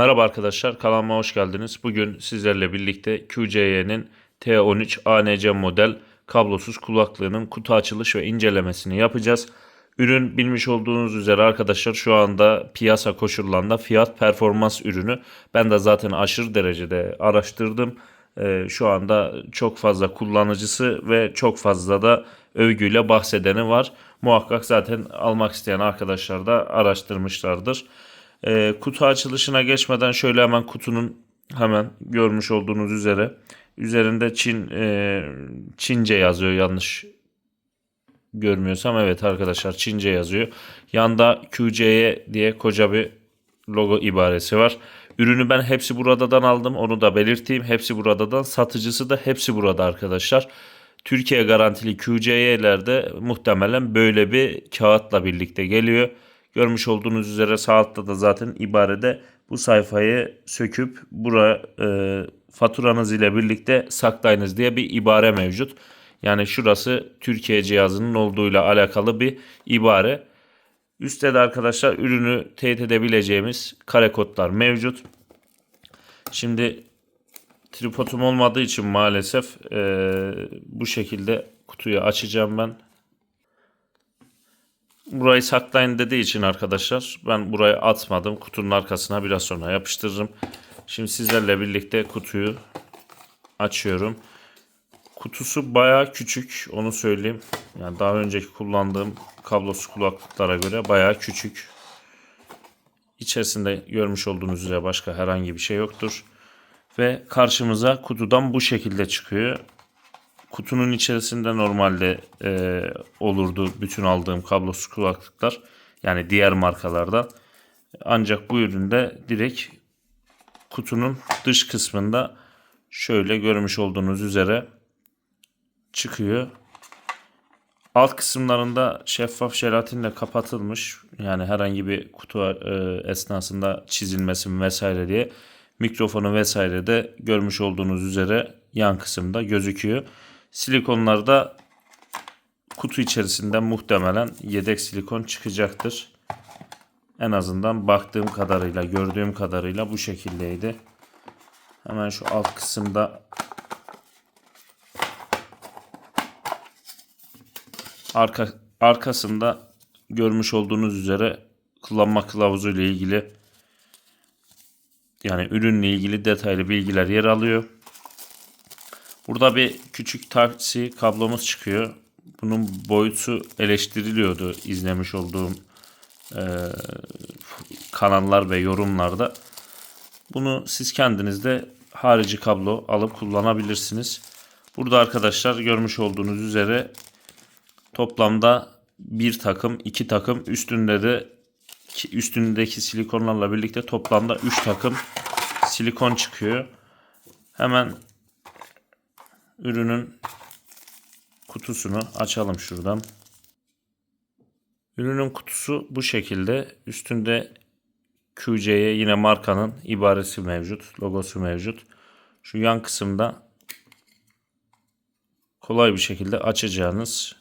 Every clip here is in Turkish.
Merhaba arkadaşlar, kanalıma hoş geldiniz. Bugün sizlerle birlikte QCY'nin T13 ANC model kablosuz kulaklığının kutu açılış ve incelemesini yapacağız. Ürün bilmiş olduğunuz üzere arkadaşlar şu anda piyasa koşullarında fiyat performans ürünü. Ben de zaten aşırı derecede araştırdım. Ee, şu anda çok fazla kullanıcısı ve çok fazla da övgüyle bahsedeni var. Muhakkak zaten almak isteyen arkadaşlar da araştırmışlardır. Ee, kutu açılışına geçmeden şöyle hemen kutunun hemen görmüş olduğunuz üzere üzerinde Çin e, Çince yazıyor yanlış görmüyorsam evet arkadaşlar Çince yazıyor. Yanda QCY diye koca bir logo ibaresi var. Ürünü ben hepsi buradadan aldım. Onu da belirteyim. Hepsi buradadan. Satıcısı da hepsi burada arkadaşlar. Türkiye garantili QCY'lerde muhtemelen böyle bir kağıtla birlikte geliyor. Görmüş olduğunuz üzere sağ altta da zaten ibarede bu sayfayı söküp buraya e, faturanız ile birlikte saklayınız diye bir ibare mevcut. Yani şurası Türkiye cihazının olduğuyla alakalı bir ibare. Üstte de arkadaşlar ürünü teyit edebileceğimiz kare kodlar mevcut. Şimdi tripodum olmadığı için maalesef e, bu şekilde kutuyu açacağım ben. Burayı saklayın dediği için arkadaşlar ben burayı atmadım. Kutunun arkasına biraz sonra yapıştırırım. Şimdi sizlerle birlikte kutuyu açıyorum. Kutusu baya küçük onu söyleyeyim. Yani daha önceki kullandığım kablosuz kulaklıklara göre baya küçük. İçerisinde görmüş olduğunuz üzere başka herhangi bir şey yoktur. Ve karşımıza kutudan bu şekilde çıkıyor. Kutunun içerisinde normalde e, olurdu bütün aldığım kablosuz kulaklıklar. Yani diğer markalardan. Ancak bu üründe direkt kutunun dış kısmında şöyle görmüş olduğunuz üzere çıkıyor. Alt kısımlarında şeffaf jelatinle kapatılmış. Yani herhangi bir kutu e, esnasında çizilmesin vesaire diye. Mikrofonu vesaire de görmüş olduğunuz üzere yan kısımda gözüküyor. Silikonlarda kutu içerisinde muhtemelen yedek silikon çıkacaktır. En azından baktığım kadarıyla, gördüğüm kadarıyla bu şekildeydi. Hemen şu alt kısımda arka arkasında görmüş olduğunuz üzere kullanma kılavuzu ile ilgili yani ürünle ilgili detaylı bilgiler yer alıyor. Burada bir küçük taksi kablomuz çıkıyor. Bunun boyutu eleştiriliyordu izlemiş olduğum e, kanallar ve yorumlarda. Bunu siz kendiniz de harici kablo alıp kullanabilirsiniz. Burada arkadaşlar görmüş olduğunuz üzere toplamda bir takım, iki takım üstünde de üstündeki silikonlarla birlikte toplamda 3 takım silikon çıkıyor. Hemen ürünün kutusunu açalım şuradan. Ürünün kutusu bu şekilde. Üstünde QC'ye yine markanın ibaresi mevcut, logosu mevcut. Şu yan kısımda kolay bir şekilde açacağınız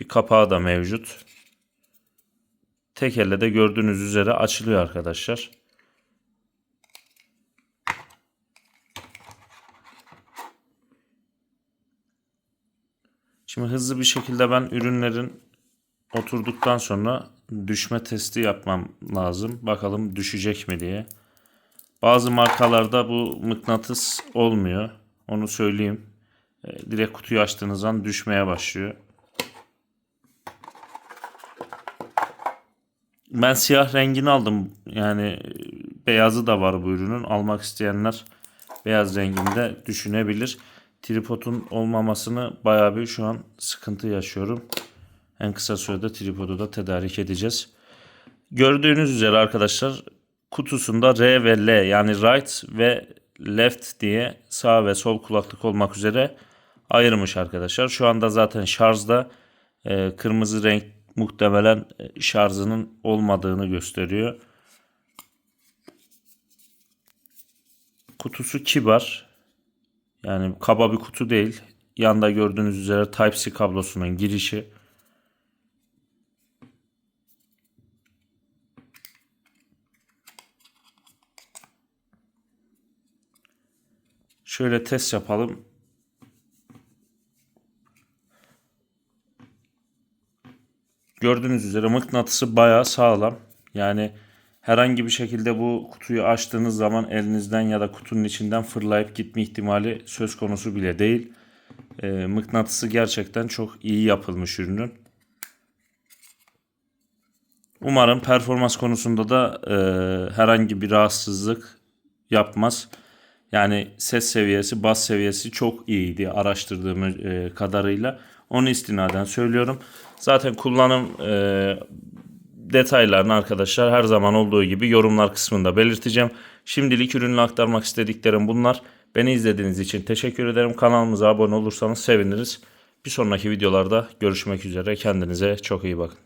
bir kapağı da mevcut. Tek elle de gördüğünüz üzere açılıyor arkadaşlar. Şimdi hızlı bir şekilde ben ürünlerin oturduktan sonra düşme testi yapmam lazım. Bakalım düşecek mi diye. Bazı markalarda bu mıknatıs olmuyor. Onu söyleyeyim. E, direkt kutuyu açtığınız an düşmeye başlıyor. Ben siyah rengini aldım. Yani e, beyazı da var bu ürünün. Almak isteyenler beyaz renginde düşünebilir. Tripodun olmamasını bayağı bir şu an sıkıntı yaşıyorum. En kısa sürede tripodu da tedarik edeceğiz. Gördüğünüz üzere arkadaşlar kutusunda R ve L yani right ve left diye sağ ve sol kulaklık olmak üzere ayırmış arkadaşlar. Şu anda zaten şarjda e, kırmızı renk muhtemelen e, şarjının olmadığını gösteriyor. Kutusu kibar. Yani kaba bir kutu değil. Yanda gördüğünüz üzere Type-C kablosunun girişi. Şöyle test yapalım. Gördüğünüz üzere mıknatısı bayağı sağlam. Yani herhangi bir şekilde bu kutuyu açtığınız zaman elinizden ya da kutunun içinden fırlayıp gitme ihtimali söz konusu bile değil. Ee, mıknatısı gerçekten çok iyi yapılmış ürünün. Umarım performans konusunda da e, herhangi bir rahatsızlık yapmaz. Yani ses seviyesi, bas seviyesi çok iyiydi araştırdığım e, kadarıyla. Onu istinaden söylüyorum. Zaten kullanım e, detaylarını arkadaşlar her zaman olduğu gibi yorumlar kısmında belirteceğim. Şimdilik ürünü aktarmak istediklerim bunlar. Beni izlediğiniz için teşekkür ederim. Kanalımıza abone olursanız seviniriz. Bir sonraki videolarda görüşmek üzere. Kendinize çok iyi bakın.